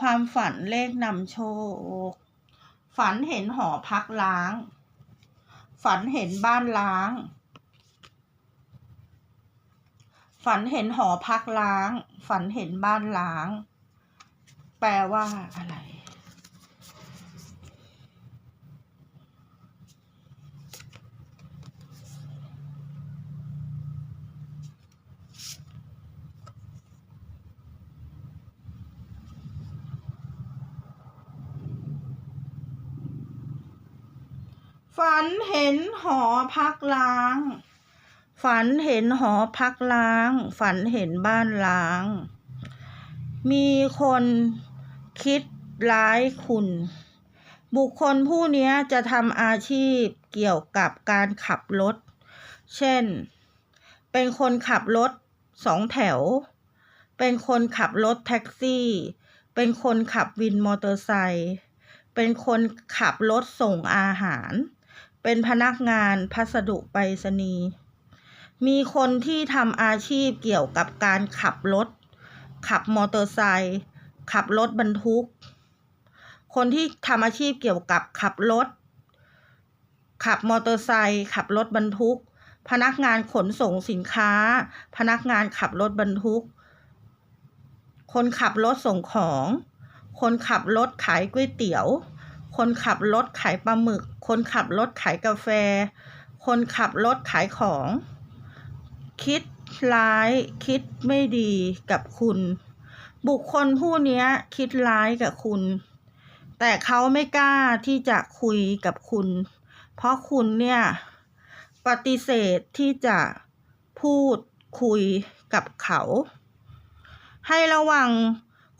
ความฝันเลขนำโชค ฝันเห็นหอพักล้าง ฝันเห็นบ้านล้าง ฝันเห็นหอพักล้าง ฝันเห็นบ้านล้าง แปลว่าอะไร ฝันเห็นหอพักล้าง ฝันเห็นหอพักล้าง ฝันเห็นบ้านล้าง มีคนคิดร้ายคุณ บุคคลผู้นี้จะทำอาชีพเกี่ยวกับการขับรถ เช่น เป็นคนขับรถสองแถว เป็นคนขับรถแท็กซี่ เป็นคนขับวินมอเตอร์ไซค์ เป็นคนขับรถส่งอาหาร เป็นพนักงานพัสดุไปรษณีย์มีคนที่ทำอาชีพเกี่ยวกับการขับรถ ขับมอเตอร์ไซค์ขับรถบรรทุก คนที่ทำอาชีพเกี่ยวกับขับรถ ขับมอเตอร์ไซค์ขับรถบรรทุก พนักงานขนส่งสินค้า พนักงานขับรถบรรทุก คนขับรถส่งของ คนขับรถขายก๋วยเตี๋ยว คนขับรถขายปลาหมึก คนขับรถขายกาแฟ คนขับรถขายของ คิดร้ายคิดไม่ดีกับคุณ บุคคลผู้นี้คิดร้ายกับคุณ แต่เขาไม่กล้าที่จะคุยกับคุณ เพราะคุณเนี่ยปฏิเสธที่จะพูดคุยกับเขา ให้ระวัง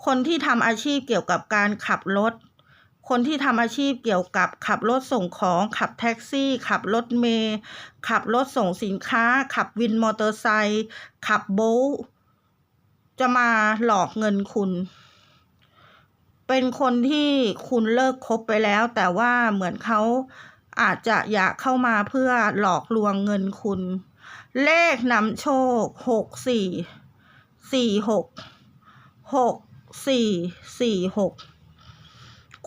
คนที่ทำอาชีพเกี่ยวกับการขับรถ คนที่ทำอาชีพเกี่ยวกับขับรถส่งของขับแท็กซี่ ขับรถเมล์ขับรถส่งสินค้า ขับวินมอเตอร์ไซค์ขับโบทจะมาหลอกเงินคุณ เป็นคนที่คุณเลิกคบไปแล้ว แต่ว่าเหมือนเขาอาจจะอยากเข้ามาเพื่อหลอกลวงเงินคุณ เลขนำโชคหกสี่สี่หกหกสี่สี่หก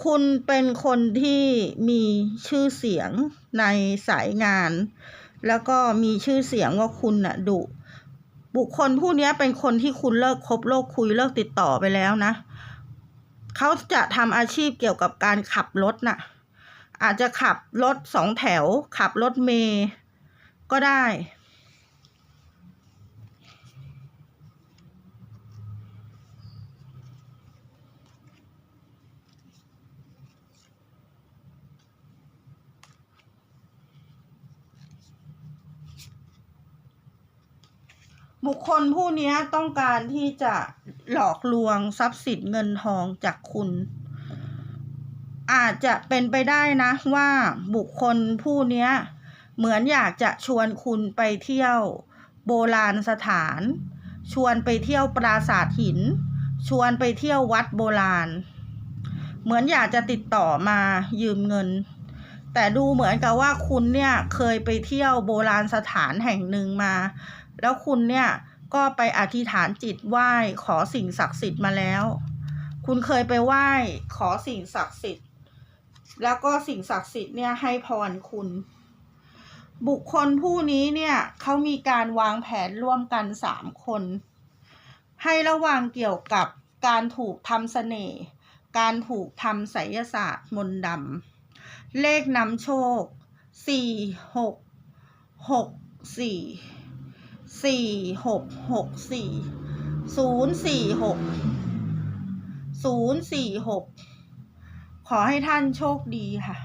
คุณเป็นคนที่มีชื่อเสียงในสายงาน แล้วก็มีชื่อเสียงว่าคุณน่ะดุบุคคลผู้นี้เป็นคนที่คุณเลิกคบเลิกคุยเลิกติดต่อไปแล้วนะ เขาจะทำอาชีพเกี่ยวกับการขับรถน่ะ อาจจะขับรถสองแถว ขับรถเมย์ก็ได้ บุคคลผู้นี้ต้องการที่จะหลอกลวงทรัพย์สินเงินทองจากคุณ อาจจะเป็นไปได้นะว่าบุคคลผู้นี้เหมือนอยากจะชวนคุณไปเที่ยวโบราณสถาน ชวนไปเที่ยวปราสาทหิน ชวนไปเที่ยววัดโบราณ เหมือนอยากจะติดต่อมายืมเงิน แต่ดูเหมือนกับว่าคุณเนี่ยเคยไปเที่ยวโบราณสถานแห่งหนึ่งมา แล้วคุณเนี่ยก็ไปอธิษฐานจิตไหว้ขอสิ่งศักดิ์สิทธิ์มาแล้ว คุณเคยไปไหว้ขอสิ่งศักดิ์สิทธิ์ แล้วก็สิ่งศักดิ์สิทธิ์เนี่ยให้พรคุณ บุคคลผู้นี้เนี่ยเขามีการวางแผนร่วมกันสามคน ให้ระวังเกี่ยวกับการถูกทำเสน่ห์ การถูกทำไสยศาสตร์มนต์ดำ เลขนำโชค สี่หกหกสี่สี่หกหกสี่ศูนย์สี่หกศูนย์สี่หกขอให้ท่านโชคดีค่ะ